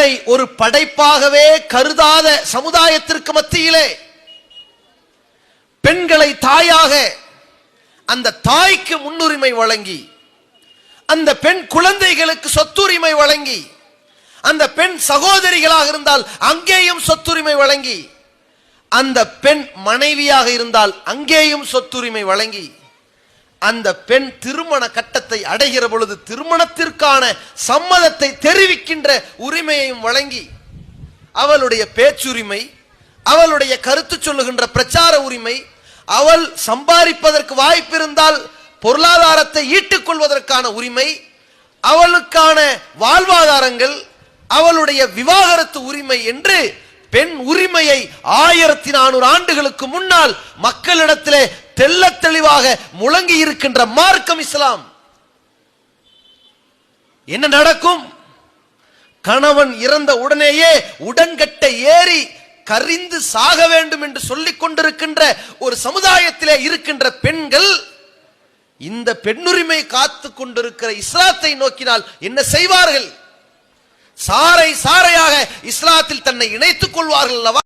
தங்களை ஒரு படைப்பாகவே கருதாத சமுதாயத்திற்கு மத்தியிலே பெண்களை தாயாக அந்த தாய்க்கு முன்னுரிமை வழங்கி அந்த பெண் குழந்தைகளுக்கு சொத்துரிமை வழங்கி அந்த பெண் சகோதரிகளாக இருந்தால் அங்கேயும் சொத்துரிமை வழங்கி அந்த பெண் மனைவியாக இருந்தால் அங்கேயும் சொத்துரிமை வழங்கி அந்த பெண் திருமண கட்டத்தை அடைகிற பொழுது திருமணத்திற்கான சம்மதத்தை தெரிவிக்கின்ற உரிமையையும் வழங்கி அவளுடைய பேச்சுரிமை அவளுடைய கருத்து சொல்லுகின்ற பிரச்சார உரிமை அவள் சம்பாதிப்பதற்கு வாய்ப்பு இருந்தால் பொருளாதாரத்தை ஈட்டுக் கொள்வதற்கான உரிமை அவளுக்கான வாழ்வாதாரங்கள் அவளுடைய விவாகரத்து உரிமை என்று பெண் உரிமையை ஆயிரத்தி நானூறு ஆண்டுகளுக்கு முன்னால் மக்களிடத்திலே தெல்ல தெளிவாக முழங்கி இருக்கின்ற மார்க்கம் இஸ்லாம். என்ன நடக்கும்? கணவன் இறந்த உடனேயே உடன்கட்டை ஏறி கரிந்து சாக வேண்டும் என்று சொல்லிக் கொண்டிருக்கின்ற ஒரு சமுதாயத்திலே இருக்கின்ற பெண்கள் இந்த பெண்ணுரிமை காத்து கொண்டிருக்கிற இஸ்லாத்தை நோக்கினால் என்ன செய்வார்கள்? சாரை சாரையாக இஸ்லாத்தில் தன்னை இணைத்துக் கொள்வார்கள் அல்லவா?